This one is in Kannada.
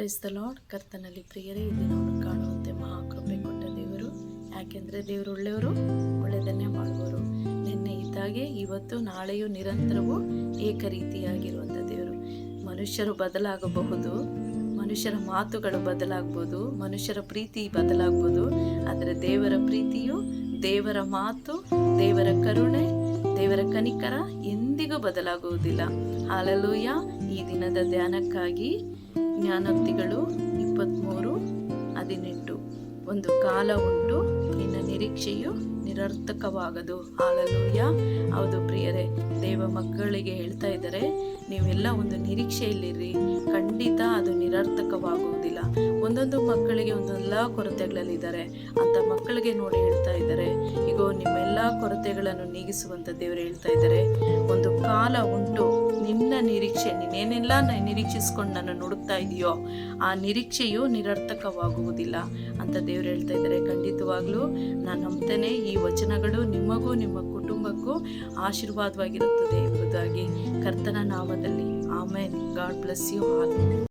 ಪ್ರೈಸ್ ದ ಲಾರ್ಡ್ ಕರ್ತನಲ್ಲಿ ಪ್ರಿಯರೇ, ಇಲ್ಲಿ ನಾವು ಕಾಣುವಂತೆ ಮಹಾಕೃಪೆ ಕೊಟ್ಟ ದೇವರು, ಯಾಕೆಂದರೆ ದೇವರು ಒಳ್ಳೆಯವರು, ಒಳ್ಳೆಯದನ್ನೇ ಮಾಡುವರು ನಿನ್ನೆ ಇದ್ದಾಗೆ, ಇವತ್ತು, ನಾಳೆಯೂ ನಿರಂತರವೂ ಏಕರೀತಿಯಾಗಿರುವಂಥ ದೇವರು. ಮನುಷ್ಯರು ಬದಲಾಗಬಹುದು, ಮನುಷ್ಯರ ಮಾತುಗಳು ಬದಲಾಗ್ಬೋದು, ಮನುಷ್ಯರ ಪ್ರೀತಿ ಬದಲಾಗ್ಬೋದು, ಆದರೆ ದೇವರ ಪ್ರೀತಿಯು, ದೇವರ ಮಾತು, ದೇವರ ಕರುಣೆ, ದೇವರ ಕನಿಕರ ಎಂದಿಗೂ ಬದಲಾಗುವುದಿಲ್ಲ. ಹಾಲಲೂಯ, ಈ ದಿನದ ಧ್ಯಾನಕ್ಕಾಗಿ ಜ್ಞಾನೋಕ್ತಿಗಳು ಇಪ್ಪತ್ತ್ಮೂರು ಹದಿನೆಂಟು. ಒಂದು ಕಾಲ ಉಂಟು, ನಿನ್ನ ನಿರೀಕ್ಷೆಯು ನಿರರ್ಥಕವಾಗದು. ಹಾಲಲೂಯ. ಹೌದು ಪ್ರಿಯರೇ, ದೇವ ಮಕ್ಕಳಿಗೆ ಹೇಳ್ತಾ ಇದ್ದಾರೆ, ನೀವೆಲ್ಲ ಒಂದು ನಿರೀಕ್ಷೆಯಲ್ಲಿರಿ. ಖಂಡಿತ ಅದು ನಿರರ್ಥಕವಾಗುವುದಿಲ್ಲ. ಒಂದೊಂದು ಮಕ್ಕಳಿಗೆ ಒಂದೊಂದೆಲ್ಲ ಕೊರತೆಗಳಲ್ಲಿದ್ದಾರೆ. ಅಂತ ಮಕ್ಕಳಿಗೆ ನೋಡಿ ಹೇಳ್ತಾ ಇದ್ದಾರೆ. ಈಗ ನಿಮ್ಮೆಲ್ಲ ಕೊರತೆಗಳನ್ನು ನೀಗಿಸುವಂಥ ದೇವರು ಹೇಳ್ತಾ ಇದ್ದಾರೆ. ಒಂದು ಕಾಲ ಉಂಟು ನಿನ್ನ ನಿರೀಕ್ಷೆ ನೀನೇನೆಲ್ಲ ನಿರೀಕ್ಷಿಸ್ಕೊಂಡು ನನ್ನ ನೋಡುತ್ತಾ ಇದೆಯೋ, ಆ ನಿರೀಕ್ಷೆಯು ನಿರರ್ಥಕವಾಗುವುದಿಲ್ಲ ಅಂತ ದೇವ್ರು ಹೇಳ್ತಾ ಇದ್ದಾರೆ. ಖಂಡಿತವಾಗ್ಲೂ ನಾನು ನಂಬ್ತೇನೆ, ಈ ವಚನಗಳು ನಿಮಗೂ, ನಿಮ್ಮ ಕುಟುಂಬಕ್ಕೂ ಆಶೀರ್ವಾದವಾಗಿರುತ್ತದೆ ಎಂಬುದಾಗಿ ಕರ್ತನ ನಾಮದಲ್ಲಿ. ಆಮೇಲೆ ಗಾಡ್ ಬ್ಲೆಸ್ ಯು ಆಲ್.